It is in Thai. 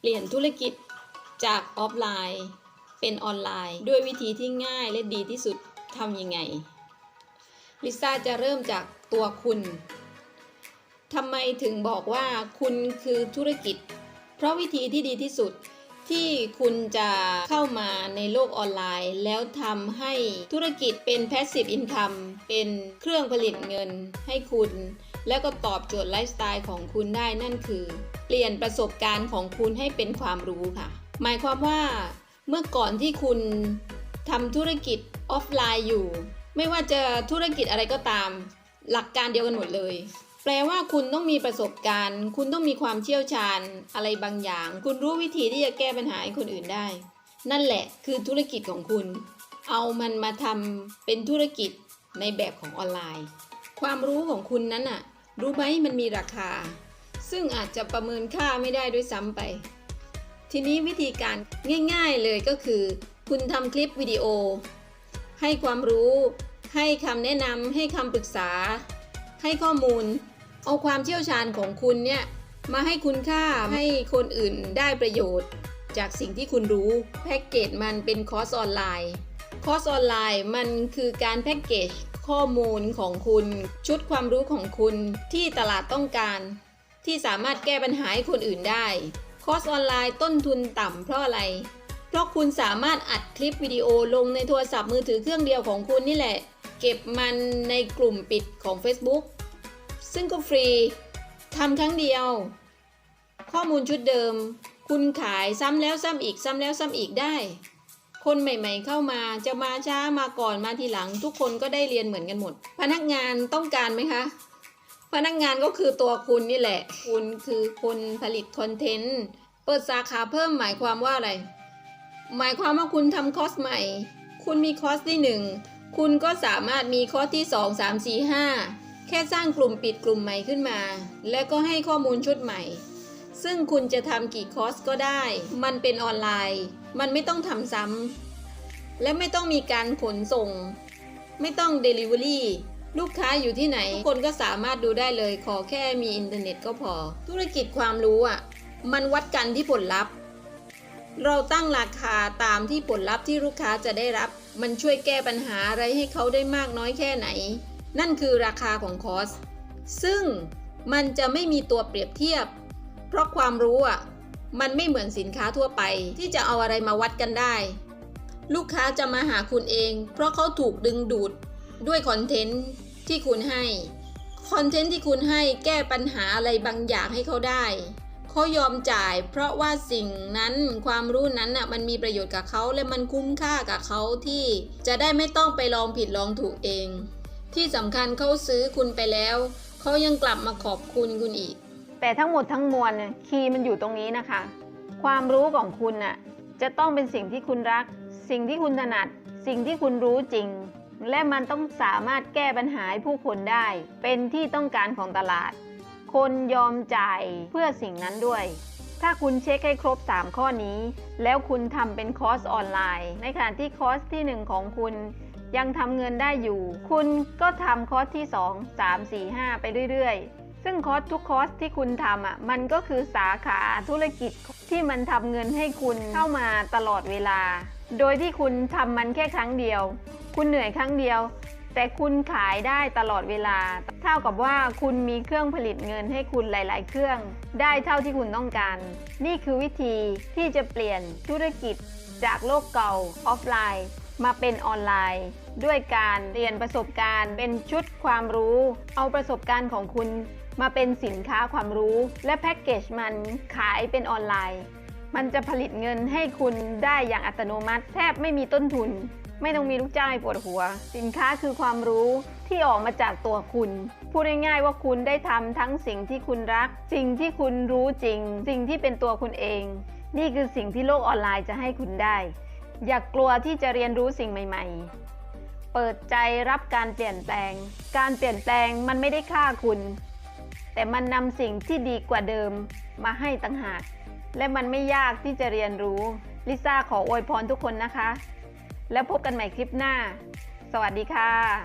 เปลี่ยนธุรกิจจากออฟไลน์ เป็นออนไลน์ ด้วยวิธีที่ง่ายและดีที่สุดทำยังไง ลิซ่าจะเริ่มจากตัวคุณทำไมถึงบอกว่าคุณคือธุรกิจ เพราะวิธีที่ดีที่สุดที่คุณจะเข้ามาในโลกออนไลน์ แล้วทำให้ธุรกิจเป็น passive income เป็นเครื่องผลิตเงินให้คุณ แล้วก็ตอบโจทย์ไลฟ์สไตล์ของคุณได้นั่นคือ เปลี่ยนประสบการณ์ของคุณให้เป็นความรู้ค่ะ หมายความว่าเมื่อก่อนที่คุณทำธุรกิจออฟไลน์อยู่ ไม่ว่าจะธุรกิจอะไรก็ตาม หลักการเดียวกันหมดเลย แปลว่าคุณต้องมีประสบการณ์ คุณต้องมีความเชี่ยวชาญอะไรบางอย่าง คุณรู้วิธีที่จะแก้ปัญหาให้คนอื่นได้ นั่นแหละคือธุรกิจของคุณ เอามันมาทำเป็นธุรกิจในแบบของออนไลน์ ความรู้ของคุณนั้นน่ะ รู้ไหมมันมีราคา ซึ่งอาจจะประเมินค่าไม่ได้ด้วยซ้ำไป ทีนี้วิธีการง่ายๆเลยก็คือ คุณทำคลิปวิดีโอ ให้ความรู้ ให้คำแนะนำให้คำปรึกษา ให้ข้อมูล เอาความเชี่ยวชาญของคุณเนี่ยมาให้คุณค่าให้คนอื่นได้ประโยชน์ จากสิ่งที่คุณรู้ แพ็กเกจมันเป็นคอร์สออนไลน์ อร์สออนไลน์มันคือการแพ็กเกจข้อมูลของคุณ ชุดความรู้ของคุณที่ตลาดต้องการ ที่สามารถแก้ปัญหาให้คนอื่นได้ คอร์สออนไลน์ต้นทุนต่ำเพราะอะไร เพราะคุณสามารถอัดคลิปวิดีโอลงในโทรศัพท์มือถือเครื่องเดียวของคุณนี่แหละ เก็บมันในกลุ่มปิดของ Facebook ซึ่งก็ฟรีทำครั้งเดียว ข้อมูลชุดเดิม คุณขายซ้ำแล้วซ้ำอีกซ้ำแล้วซ้ำอีกได้ คนใหม่ ๆ เข้ามาจะมาช้ามาก่อนมาทีหลัง ทุกคนก็ได้เรียนเหมือนกันหมด พนักงานต้องการไหมคะ พนักงานก็คือตัวคุณนี่แหละ คุณคือคนผลิตคอนเทนต์เปิดสาขาเพิ่มหมายความว่าอะไร หมายความว่าคุณทำคอร์สใหม่ คุณมีคอร์สที่หนึ่งคุณก็สามารถมีคอร์สที่ 2 3 4 5 แค่สร้างกลุ่มปิดกลุ่มใหม่ขึ้นมา แล้วก็ให้ข้อมูลชุดใหม่ ซึ่งคุณจะทำกี่คอร์สก็ได้ มันเป็นออนไลน์ มันไม่ต้องทำซ้ำและไม่ต้องมีการขนส่ง ไม่ต้อง Delivery ลูกค้าอยู่ที่ไหนทุกคนก็สามารถดูได้เลย ขอแค่มีอินเทอร์เน็ตก็พอ ธุรกิจความรู้อะ มันวัดกันที่ผลลัพธ์ เราตั้งราคาตามที่ผลลัพธ์ที่ลูกค้าจะได้รับ มันช่วยแก้ปัญหาอะไรให้เขาได้มากน้อยแค่ไหน นั่นคือราคาของคอร์สซึ่งมันจะไม่มีตัวเปรียบเทียบ เพราะความรู้อะ มันไม่เหมือนสินค้าทั่วไป ที่จะเอาอะไรมาวัดกันได้ ลูกค้าจะมาหาคุณเอง เพราะเขาถูกดึงดูดด้วยคอนเทนต์ที่คุณให้คอนเทนต์ที่คุณให้แก้ปัญหาอะไรบางอย่างให้เขาได้เขายอมจ่าย เพราะว่าสิ่งนั้นความรู้นั้นน่ะมันมีประโยชน์กับเขาและมันคุ้มค่ากับเขาที่จะได้ไม่ต้องไปลองผิดลองถูกเอง ที่สำคัญเขาซื้อคุณไปแล้วเขายังกลับมาขอบคุณคุณอีก แต่ทั้งหมดทั้งมวลเนี่ยคีย์มันอยู่ตรงนี้นะคะ ความรู้ของคุณน่ะจะต้องเป็นสิ่งที่คุณรัก สิ่งที่คุณถนัด สิ่งที่คุณรู้จริง และมันต้องสามารถแก้ปัญหาให้ผู้คนได้ เป็นที่ต้องการของตลาด คนยอมจ่ายเพื่อสิ่งนั้นด้วย ถ้าคุณเช็คให้ครบ 3 ข้อนี้ แล้วคุณทำเป็นคอร์สออนไลน์ ในขณะที่คอร์สที่ 1 ของคุณยังทำเงินได้อยู่ คุณก็ทำคอร์สที่ 2 3 4 5 ไปเรื่อยๆ ซึ่งคอร์สทุกคอร์สที่คุณทำอะมันก็คือสาขาธุรกิจที่มันทำเงินให้คุณเข้ามาตลอดเวลา โดยที่คุณทำมันแค่ครั้งเดียว คุณเหนื่อยครั้งเดียว แต่คุณขายได้ตลอดเวลา เท่ากับว่าคุณมีเครื่องผลิตเงินให้คุณหลาย ๆ เครื่อง ได้เท่าที่คุณต้องการ นี่คือวิธีที่จะเปลี่ยนธุรกิจจากโลกเก่าออฟไลน์มาเป็นออนไลน์ ด้วยการเรียนประสบการณ์เป็นชุดความรู้ เอาประสบการณ์ของคุณ มาเป็นสินค้าความรู้ และแพ็กเกจมันขายเป็นออนไลน์ มันจะผลิตเงินให้คุณได้อย่างอัตโนมัติ แทบไม่มีต้นทุน ไม่ต้องมีลูกจ้างปวดหัว สินค้าคือความรู้ที่ออกมาจากตัวคุณ พูดง่ายๆว่าคุณได้ทำทั้งสิ่งที่คุณรัก สิ่งที่คุณรู้จริง สิ่งที่เป็นตัวคุณเอง นี่คือสิ่งที่โลกออนไลน์จะให้คุณได้ อย่ากกลัวที่จะเรียนรู้สิ่งใหม่ๆเปิดใจรับการเปลี่ยนแปลง การเปลี่ยนแปลงมันไม่ได้ฆ่าคุณ แต่มันนำสิ่งที่ดีกว่าเดิมมาให้ต่างหาก และมันไม่ยากที่จะเรียนรู้ ลิซ่าขออวยพรทุกคนนะคะ แล้วพบกันใหม่คลิปหน้า สวัสดีค่ะ